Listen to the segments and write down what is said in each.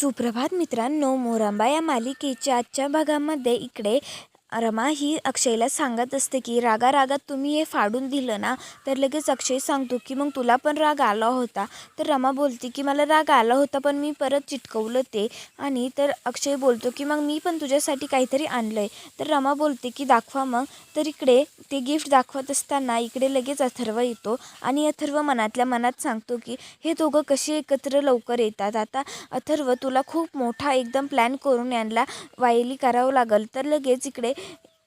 सुप्रभात मित्रांनो मोरांबा या मालिकेच्या आजच्या भागामध्ये इकडे रमा ही अक्षयला सांगत असते की रागा रागात तुम्ही हे फाडून दिलं ना तर लगेच अक्षय सांगतो की मग तुला पण राग आला होता. तर रमा बोलते की मला राग आला होता पण मी परत चिटकवलं ते. आणि तर अक्षय बोलतो की मग मी पण तुझ्यासाठी काहीतरी आणलं आहे तर रमा बोलते की दाखवा मग. तर इकडे ते गिफ्ट दाखवत असताना इकडे लगेच अथर्व येतो आणि अथर्व मनातल्या मनात सांगतो की हे दोघं कसे एकत्र लवकर येतात. आता अथर्व तुला खूप मोठा एकदम प्लॅन करून यांना वायली करावं लागेल. तर लगेच इकडे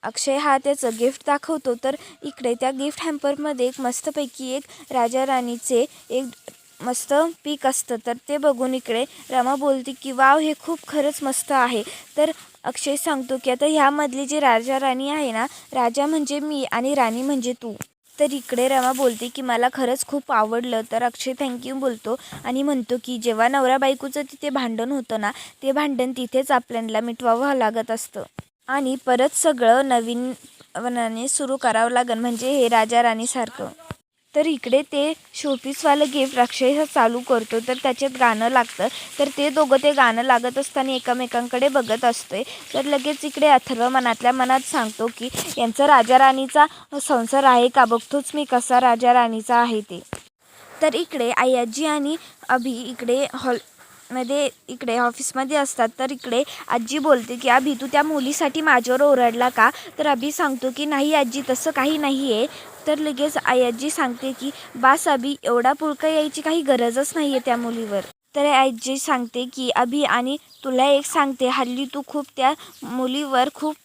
अक्षय हा त्याचं गिफ्ट दाखवतो. तर इकडे त्या गिफ्ट हॅम्परमध्ये एक मस्तपैकी एक राजा राणीचे एक मस्त पीक असतं. तर ते बघून इकडे रमा बोलते की वाव हे खूप खरंच मस्त आहे. तर अक्षय सांगतो की आता ह्यामधली जी राजा राणी आहे ना राजा म्हणजे मी आणि राणी म्हणजे तू. तर इकडे रमा बोलते की मला खरंच खूप आवडलं. तर अक्षय थँक्यू बोलतो आणि म्हणतो की जेव्हा नवरा बायकोचं तिथे भांडण होतं ना ते भांडण तिथेच आपल्याला मिटवावं लागत असतं. आणि परत सगळं नवीन वनाने सुरू करावं लागेल म्हणजे हे राजा राणीसारखं तर इकडे ते शोपीसवालं गिफ्ट अक्षय चालू करतो तर त्याच्यात गाणं लागतं. तर ते दोघं ते गाणं लागत असताना एकमेकांकडे बघत असतोय. तर लगेच इकडे अथर्व मनातल्या मनात सांगतो की यांचा राजा राणीचा संसार आहे का? बघतोच मी कसा राजा राणीचा आहे ते. तर इकडे आयाजी आणि अभि इकडे हॉल मध्ये इकडे ऑफिसमध्ये असतात. तर इकडे आजी बोलते की अभि तू त्या मुलीसाठी माझ्यावर ओरडला का? तर अभि सांगतो की नाही आजी तसं काही नाही आहे तर लगेच आई आजी सांगते की बास अभि एवढा पुळका यायची काही गरजच नाही आहे त्या मुलीवर. तर आजी सांगते की अभि आणि तुला एक सांगते. हल्ली तू खूप त्या मुलीवर खूप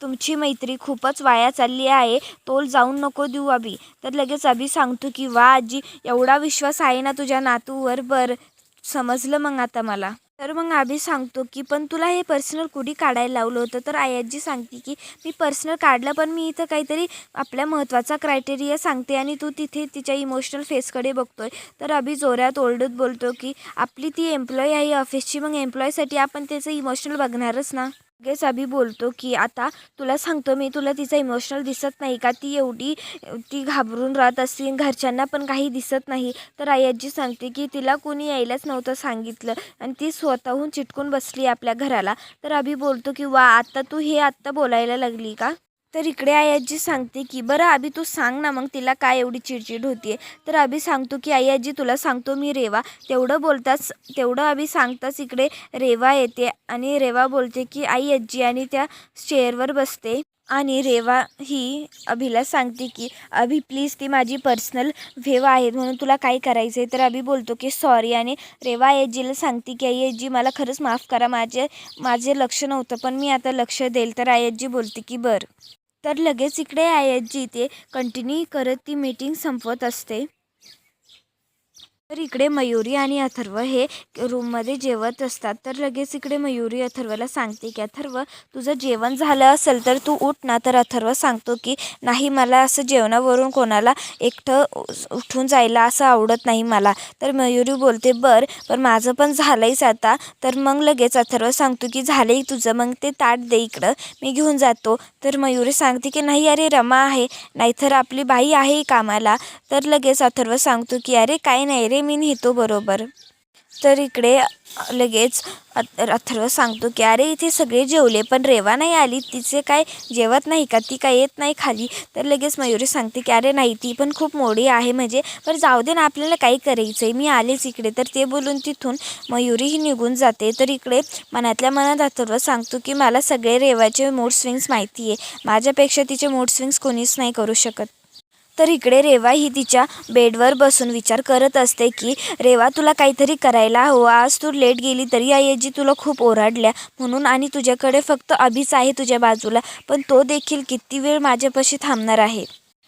तुमची मैत्री खूपच वाया चालली आहे. तोल जाऊन नको देऊ अभि. तर लगेच अभि सांगतो की वा आजी एवढा विश्वास आहे ना तुझ्या नातूवर? बरं समजलं मग आता मला. तर मग आभी सांगतो की पण तुला हे पर्सनल कुठे काढायला लावलं होतं तर आयाजी सांगते की मी पर्सनल काढलं पण मी इथं काहीतरी आपल्या महत्त्वाचा क्रायटेरिया सांगते आणि तू तिथे तिच्या इमोशनल फेसकडे बघतोय. तर अभि जोरात ओरडत बोलतो की आपली ती एम्प्लॉई आहे ऑफिसची मग एम्प्लॉईसाठी आपण त्याचं इमोशनल बघणारच ना. लगेच अभि बोलतो की आता तुला सांगतो मी तुला तिचा इमोशनल दिसत नाही का? ती एवढी ती घाबरून राहत असते घरच्यांना पण काही दिसत नाही. तर आयाजी सांगते की तिला कोणी यायलाच नव्हतं सांगितलं आणि ती स्वतःहून चिटकून बसली आपल्या घराला. तर अभि बोलतो की वा आत्ता तू हे आत्ता बोलायला लागली का? तर इकडे आई आजी सांगते की बरं आभी तू सांग ना मग तिला काय एवढी चिडचिड होतीये. तर आभी सांगतो की आई आजी तुला सांगतो मी रेवा. तेवढं बोलताच तेवढं आभी सांगताच इकडे रेवा येते आणि रेवा बोलते की आई आजी आणि त्या चेअरवर बसते. आणि रेवा ही अभिला सांगते की अभि प्लीज ती माझी पर्सनल व्हेव आहे म्हणून तुला काय करायचं आहे तर अभि बोलतो की सॉरी आणि रेवा आयजीला सांगते की आई आजी मला खरंच माफ करा माझे माझे लक्ष नव्हतं पण मी आता लक्ष देईल. तर आई आजी बोलते की बरं. तर लगेच इकडे आयाजी ते कंटिन्यू करत ती मीटिंग संपवत असते. तर इकडे मयुरी आणि अथर्व हे रूममध्ये जेवत असतात. तर लगेच इकडे मयुरी अथर्वला सांगते की अथर्व तुझं जेवण झालं असेल तर तू उठ ना. तर अथर्व सांगतो की नाही मला असं जेवणावरून कोणाला एकटं उठून जायला असं आवडत नाही मला. तर मयुरी बोलते बर पण माझं पण झालंयच आता. तर मग लगेच अथर्व सांगतो की झालंय तुझं मग ते ताट दे इकडं मी घेऊन जातो. तर मयुरी सांगते की नाही अरे रमा आहे नाहीतर आपली बाई आहे कामाला. तर लगेच अथर्व सांगतो की अरे काय नाही रे मी नेतो बरोबर. तर इकडे लगेच अथ अथर्व सांगतो की अरे इथे सगळे जेवले पण रेवा नाही आली. तिचे काय जेवत नाही का? ती काय येत नाही खाली. तर लगेच मयुरी सांगते की अरे नाही ती पण खूप मोडी आहे म्हणजे. पण जाऊ दे ना आपल्याला काही करायचं आहे मी आलेच इकडे. तर ते बोलून तिथून मयुरीही निघून जाते. तर इकडे मनातल्या मनात अथर्व सांगतो की मला सगळे रेवाचे मूड स्विंग्स माहिती आहे माझ्यापेक्षा तिचे मूड स्विंग्स कोणीच नाही करू शकत. तर इकडे रेवा ही तिच्या बेडवर बसून विचार करत असते की रेवा तुला काहीतरी करायला हवं. आज तू लेट गेली तरी आईजी तुला खूप ओरडल्या. म्हणून आणि तुझ्याकडे फक्त अभिच आहे तुझ्या बाजूला. पण तो देखील किती वेळ माझ्यापाशी थांबणार आहे.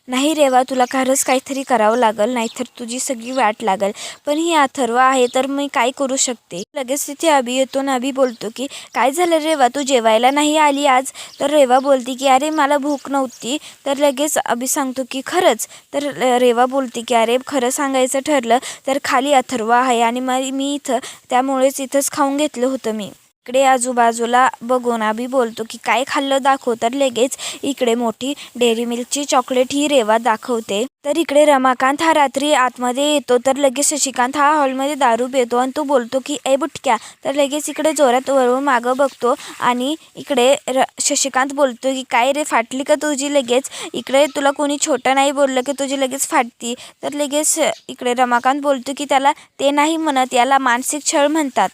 नाही रेवा तुला खरंच काहीतरी करावं लागेल नाहीतर तुझी सगळी वाट लागेल. पण ही अथर्व आहे तर मी काय करू शकते? लगेच तिथे अभि येतो ना अभि बोलतो की काय झालं रेवा तू जेवायला नाही आली आज? तर रेवा बोलते की अरे मला भूक नव्हती. तर लगेच अभि सांगतो की खरंच? तर रेवा बोलते की अरे खरं सांगायचं ठरलं तर खाली अथर्व आहे आणि मग मी इथं त्यामुळेच इथंच खाऊन घेतलं होतं मी. इकडे आजूबाजूला बघून आम्ही बोलतो की काय खाल्लं दाखव. तर लगेच इकडे मोठी डेअरी मिल्कची चॉकलेट ही रेवा दाखवते. तर इकडे रमाकांत हा रात्री आतमध्ये येतो. तर लगेच शशिकांत हा हॉलमध्ये दारू पितो आणि तो बोलतो की ए बुटक्या. तर लगेच इकडे जोरात वरून मागं बघतो आणि इकडे र शशिकांत बोलतो की काय रे फाटली का तुझी? लगेच इकडे तुला कोणी छोटं नाही बोललं की तुझी लगेच फाटती. तर लगेच इकडे रमाकांत बोलतो की त्याला ते नाही म्हणत याला मानसिक छळ म्हणतात.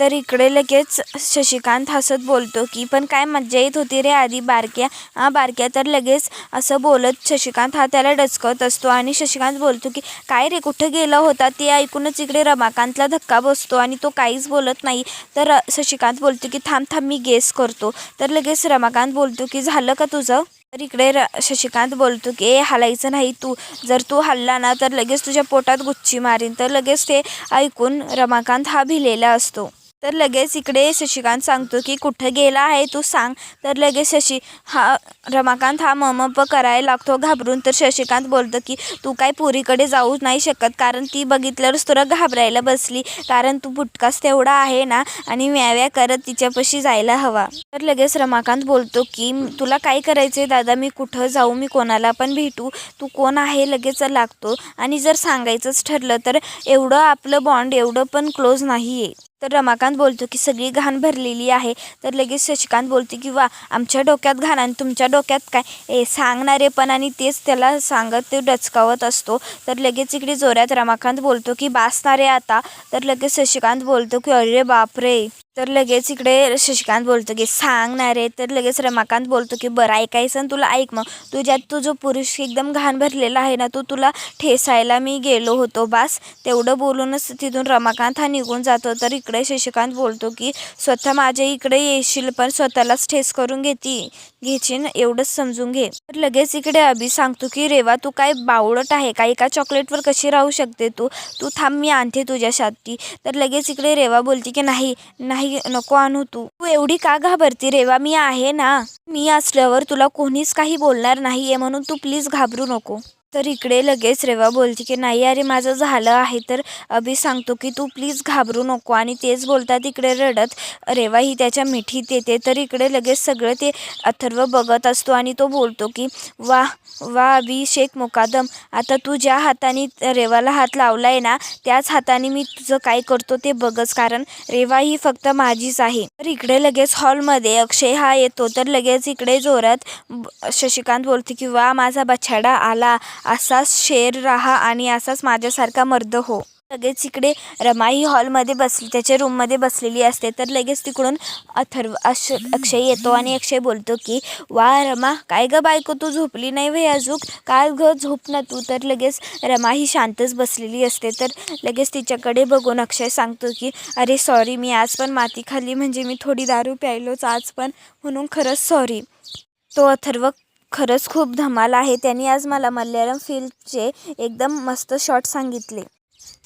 तर इकडे लगेच शशिकांत हसत बोलतो की पण काय मज्जा येत होती रे आधी बारक्या. हा बारक्या तर लगेच असं बोलत शशिकांत हा त्याला डचकवत असतो आणि शशिकांत बोलतो की काय रे कुठं गेला होता? ते ऐकूनच इकडे रमाकांतला धक्का बसतो आणि तो काहीच बोलत नाही. तर शशिकांत बोलतो की थांब थांब मी गेस करतो. तर लगेच रमाकांत बोलतो की झालं का तुझं? तर इकडे र शशिकांत बोलतो की ए हलायचं नाही तू. जर तू हल्ला ना तर लगेच तुझ्या पोटात गुच्ची मारीन. तर लगेच ते ऐकून रमाकांत हा भिलेला असतो. तर लगेच इकडे शशिकांत सांगतो की कुठं गेला आहे तू सांग. तर लगेच शशी हा रमाकांत हा ममप करायला लागतो घाबरून. तर शशिकांत बोलतो की तू काय पुरीकडे जाऊ नाही शकत कारण ती बघितल्यावरच तुला घाबरायला बसली. कारण तू बुटकाच तेवढा आहे ना आणि म्याव्या करत तिच्यापाशी जायला हवा. तर लगेच रमाकांत बोलतो की तुला काय करायचं आहे दादा? मी कुठं जाऊ? मी कोणाला पण भेटू? तू कोण आहे? लगेच लागतो. आणि जर सांगायचंच ठरलं तर एवढं आपलं बॉन्ड एवढं पण क्लोज नाही आहे तर रमाकांत बोलतो की सगळी घाण भरलेली आहे. तर लगेच शशिकांत बोलतो की वा आमच्या डोक्यात घाण आणि तुमच्या डोक्यात काय? ए सांगणारे पण आणि तेच त्याला सांगत ते डचकावत असतो. तर लगेच इकडे जोरात रमाकांत बोलतो की बासणारे आता. तर लगेच शशिकांत बोलतो की अरे बापरे. तर लगेच इकडे शशिकांत बोलतो की सांगणार आहे तर लगेच रमाकांत बोलतो की बरं ऐकायचं तुला ऐक मग. तुझ्यात तो जो पुरुष एकदम घाण भरलेला आहे ना तो तुला ठेसायला मी गेलो होतो बास. तेवढं बोलूनच तिथून रमाकांत हा निघून जातो. तर इकडे शशिकांत बोलतो की स्वतः माझ्या इकडे येशील पण स्वतःलाच ठेस करून घेती घेचीन एवढंच समजून घे. तर लगेच इकडे अभि सांगतो की रेवा तू काय बावळट आहे का? एका चॉकलेटवर कशी राहू शकते तू? तू थांब मी आणते तुझ्यासाठी. तर लगेच इकडे रेवा बोलते की नाही नाही नको आणू तू. तू एवढी का घाबरती रेवा मी आहे ना. मी असल्यावर तुला कोणीच काही बोलणार नाहीये म्हणून तू प्लीज घाबरू नको. तर इकडे लगेच रेवा बोलते की नाही अरे माझं झालं आहे तर अभि सांगतो की तू प्लीज घाबरू नको. आणि तेच बोलतात इकडे रडत रेवा ही त्याच्या मिठीत येते. तर इकडे लगेच सगळं ते अथर्व बघत असतो आणि तो बोलतो की वा वा अभि शेख मुकादम आता तू ज्या हाताने रेवाला हात लावला आहे ना त्याच हाताने मी तुझं काय करतो ते बघच कारण रेवा ही फक्त माझीच आहे. तर इकडे लगेच हॉलमध्ये अक्षय हा येतो तर लगेच इकडे जोरात शशिकांत बोलते की वा माझा बछाडा आला असाच शेर राहा आणि असाच माझ्यासारखा मर्द हो. लगेच इकडे रमाई हॉलमध्ये बसली त्याच्या रूममध्ये बसलेली असते. तर लगेच तिकडून अथर्व अश अक्षय येतो आणि अक्षय बोलतो की वा रमा काय ग बायको तू झोपली नाही व्हय अजूक काय ग झोप ना तू. तर लगेच रमा ही शांतच बसलेली असते. तर लगेच तिच्याकडे बघून अक्षय सांगतो की अरे सॉरी मी आज पण माती खाल्ली म्हणजे मी थोडी दारू प्यायलोच आज पण म्हणून खरंच सॉरी तो अथर्व खरंच खूप धमाल आहे. त्यांनी आज मला मल्याळम फिल्मचे एकदम मस्त शॉट सांगितले.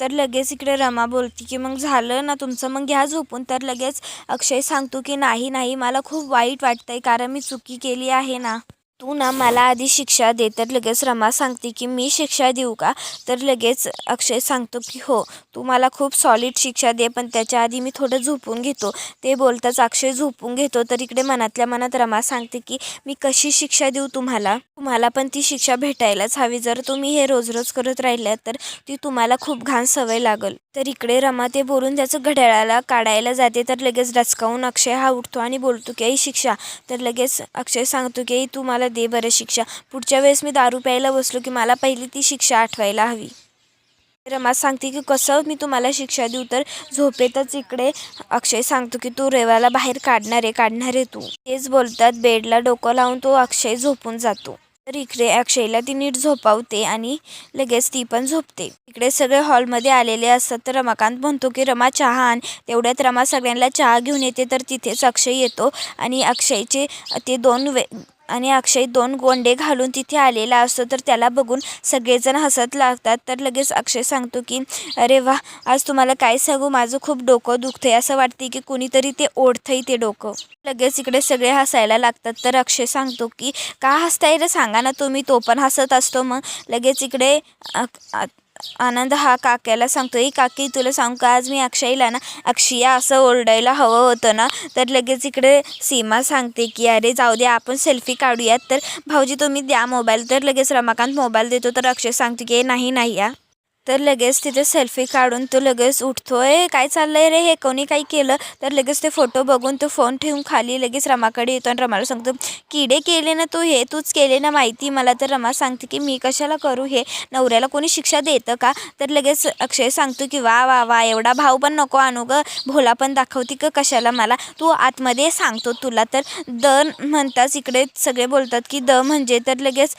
तर लगेच इकडे रमा बोलते की मग झालं ना तुमचं? मग घ्या झोपून. तर लगेच अक्षय सांगतो की नाही नाही मला खूप वाईट वाटतंय कारण मी चुकी केली आहे ना. तू ना मला आधी शिक्षा दे तर लगेच रमा सांगते की मी शिक्षा देऊ का? तर लगेच अक्षय सांगतो की हो तू मला खूप सॉलिड शिक्षा दे पण त्याच्या आधी मी थोडं झोपून घेतो. ते बोलताच अक्षय झोपून घेतो. तर इकडे मनातल्या मनात रमा सांगते की मी कशी शिक्षा देऊ तुम्हाला? तुम्हाला पण ती शिक्षा भेटायलाच हवी. जर तुम्ही हे रोज रोज करत राहिल्यात तर ती तुम्हाला खूप घाण सवय लागल. तर इकडे रमा ते बोलून त्याचं घड्याळाला काढायला जाते. तर लगेच डचकावून अक्षय हा उठतो आणि बोलतो की आई शिक्षा. तर लगेच अक्षय सांगतो की आई तू मला दे बरं शिक्षा. पुढच्या वेळेस मी दारू प्यायला बसलो की मला पहिली ती शिक्षा आठवायला हवी. रमा सांगते की कसं मी तुम्हाला शिक्षा देऊ तर झोपेतच इकडे अक्षय सांगतो की तू रेवाला बाहेर काढणार आहे काढणार आहे तू. तेच बोलतात बेडला डोकं लावून तो अक्षय झोपून जातो. तर इकडे अक्षयला ती नीट झोपावते आणि लगेच ती पण झोपते. इकडे सगळे हॉलमध्ये आलेले असतात तर रमाकांत म्हणतो की रमा चहा आण. तेवढ्यात रमा सगळ्यांना चहा घेऊन येते तर तिथेच अक्षय येतो आणि अक्षयचे ते दोन वे आणि अक्षय दोन गोंडे घालून तिथे आलेला असतो तर त्याला बघून सगळेजण हसत लागतात. तर लगेच अक्षय सांगतो की अरे वा आज तुम्हाला काय सांगू? माझं खूप डोकं दुखतंय. असं वाटते की कुणीतरी ते ओढतंय ते डोकं. लगेच इकडे सगळे हसायला लागतात. तर अक्षय सांगतो की का हसताय रे? सांगा ना तुम्ही तो पण हसत असतो मग. लगेच इकडे अ- आनंद हा काक्याला सांगतो ए काकी तुला सांगू का? आज मी अक्षयला ना अक्षया असं ओरडायला हवं होतं ना तर लगेच इकडे सीमा सांगते की अरे जाऊ दे आपण सेल्फी काढूयात तर भाऊजी तुम्ही द्या मोबाईल. तर लगेच रमाकांत मोबाईल देतो तर अक्षय सांगतो की नाही नाही या. तर लगेच तिथे सेल्फी काढून तो लगेच उठतोय. काय चाललंय रे? हे कोणी काही केलं? तर लगेच ते फोटो बघून तो फोन ठेवून खाली लगेच रमाकडे येतो आणि रमाला सांगतो किडे केले ना तू हे? तूच केले ना माहिती मला? तर रमा सांगते की मी कशाला करू हे? नवऱ्याला कोणी शिक्षा देतं का? तर लगेच अक्षय सांगतो की वा वा वा एवढा भाव पण नको आणू ग. भोला पण दाखवते का कशाला मला. तू आतमध्ये सांगतो तुला. तर द म्हणताच इकडे सगळे बोलतात की द म्हणजे? तर लगेच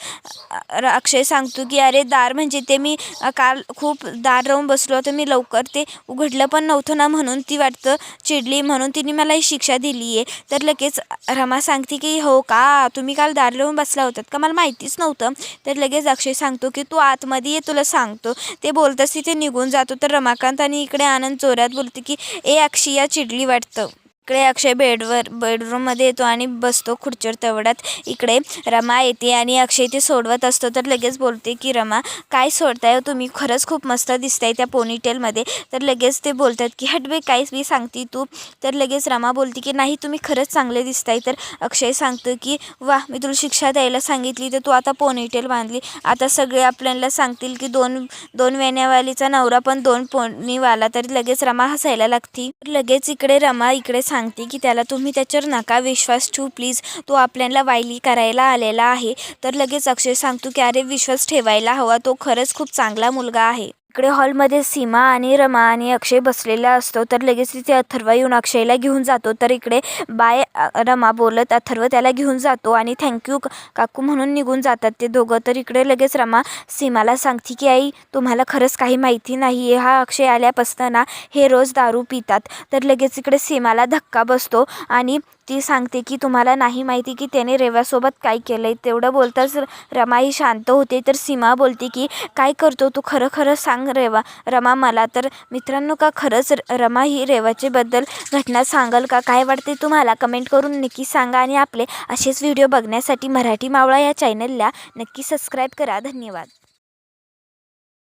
अक्षय सांगतो की अरे दार म्हणजे ते मी काल खूप दार राहून बसलो होतो. मी लवकर ते उघडलं पण नव्हतं ना म्हणून ती वाटतं चिडली म्हणून तिने मला ही शिक्षा दिली आहे. तर लगेच रमा सांगते की हो का? तुम्ही काल दार लावून बसला होतात का? मला माहितीच नव्हतं. तर लगेच अक्षय सांगतो की तू आतमध्ये ये तुला सांगतो. ते बोलतच तिथे निघून जातो. तर रमाकांत आणि इकडे आनंद जोरात बोलते की ए अक्षया चिडली वाटतं. इकडे अक्षय बेडवर बेडरूममध्ये येतो आणि बसतो खुर्चीवर तेवढ्यात. इकडे रमा येते आणि अक्षय ते सोडवत असतो. तर लगेच बोलते की रमा काय सोडताय हो तुम्ही? खरंच खूप मस्त दिसताय त्या पोनीटेलमध्ये तर लगेच ते बोलतात की हटबे काहीच मी सांगते तू. तर लगेच रमा बोलते की नाही तुम्ही खरंच चांगले दिसताय. तर अक्षय सांगतो की वा मी तुला शिक्षा द्यायला सांगितली तर तू आता पोनीटेल बांधली. आता सगळे आपल्याला सांगतील की दोन दोन वेण्यावालीचा नवरा पण दोन पोनीवाला तर लगेच रमा हसायला लागते. लगेच इकडे रमा इकडे सांगते की त्याला तुम्ही त्याच्यावर नका विश्वास ठेवू प्लीज तो आपल्याला वायली करायला आलेला आहे. तर लगेच अक्षय सांगतो की अरे विश्वास ठेवायला हवा. तो खरंच खूप चांगला मुलगा आहे. इकडे हॉलमध्ये सीमा आणि रमा आणि अक्षय बसलेला असतो तर लगेच तिथे अथर्व येऊन अक्षयला घेऊन जातो. तर इकडे बाय रमा बोलत अथर्व त्याला घेऊन जातो आणि थँक्यू काकू म्हणून निघून जातात ते दोघं. तर इकडे लगेच रमा सीमाला सांगते की आई तुम्हाला खरंच काही माहिती नाही आहे हा अक्षय आल्यापासनं ना हे रोज दारू पितात. तर लगेच इकडे सीमाला धक्का बसतो आणि ती सांगते की तुम्हाला नाही माहिती की त्याने रेवासोबत काय केलं आहे तेवढं बोलताच रमा ही शांत होते. तर सीमा बोलते की काय करतो तू? खरं खरं सांग रेवा. रमा मला तर मित्रांनो का खरंच रमा ही रेवाचे बद्दल घटना सांगाल का? काय वाटते तुम्हाला? कमेंट करून नक्की सांगा आणि आपले असेच व्हिडिओ बघण्यासाठी मराठी मावळा या चॅनलला नक्की सबस्क्राईब करा. धन्यवाद.